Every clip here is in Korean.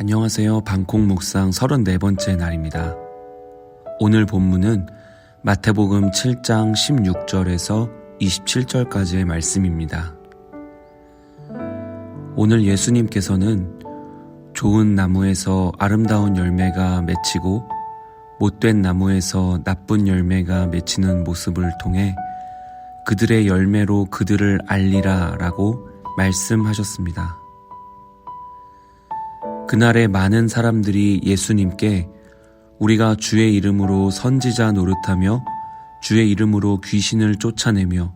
안녕하세요. 방콕 묵상 34번째 날입니다. 오늘 본문은 마태복음 7장 16절에서 27절까지의 말씀입니다. 오늘 예수님께서는 좋은 나무에서 아름다운 열매가 맺히고 못된 나무에서 나쁜 열매가 맺히는 모습을 통해 그들의 열매로 그들을 알리라 라고 말씀하셨습니다. 그날에 많은 사람들이 예수님께 우리가 주의 이름으로 선지자 노릇하며 주의 이름으로 귀신을 쫓아내며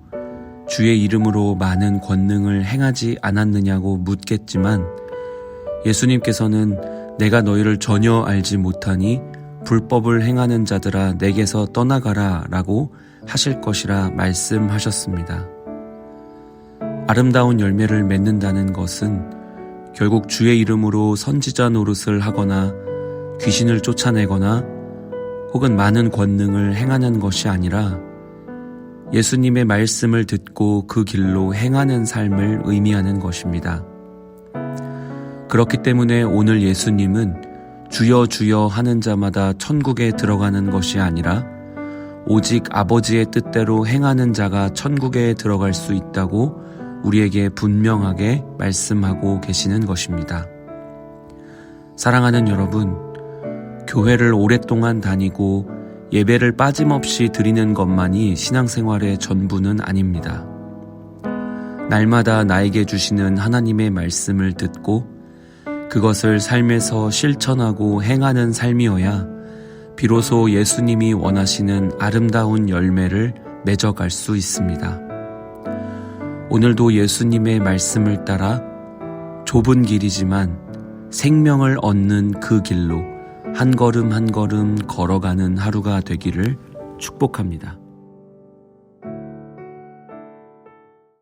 주의 이름으로 많은 권능을 행하지 않았느냐고 묻겠지만 예수님께서는 내가 너희를 전혀 알지 못하니 불법을 행하는 자들아 내게서 떠나가라 라고 하실 것이라 말씀하셨습니다. 아름다운 열매를 맺는다는 것은 결국 주의 이름으로 선지자 노릇을 하거나 귀신을 쫓아내거나 혹은 많은 권능을 행하는 것이 아니라 예수님의 말씀을 듣고 그 길로 행하는 삶을 의미하는 것입니다. 그렇기 때문에 오늘 예수님은 주여 주여 하는 자마다 천국에 들어가는 것이 아니라 오직 아버지의 뜻대로 행하는 자가 천국에 들어갈 수 있다고 우리에게 분명하게 말씀하고 계시는 것입니다. 사랑하는 여러분, 교회를 오랫동안 다니고 예배를 빠짐없이 드리는 것만이 신앙생활의 전부는 아닙니다. 날마다 나에게 주시는 하나님의 말씀을 듣고 그것을 삶에서 실천하고 행하는 삶이어야 비로소 예수님이 원하시는 아름다운 열매를 맺어갈 수 있습니다. 오늘도 예수님의 말씀을 따라 좁은 길이지만 생명을 얻는 그 길로 한 걸음 한 걸음 걸어가는 하루가 되기를 축복합니다.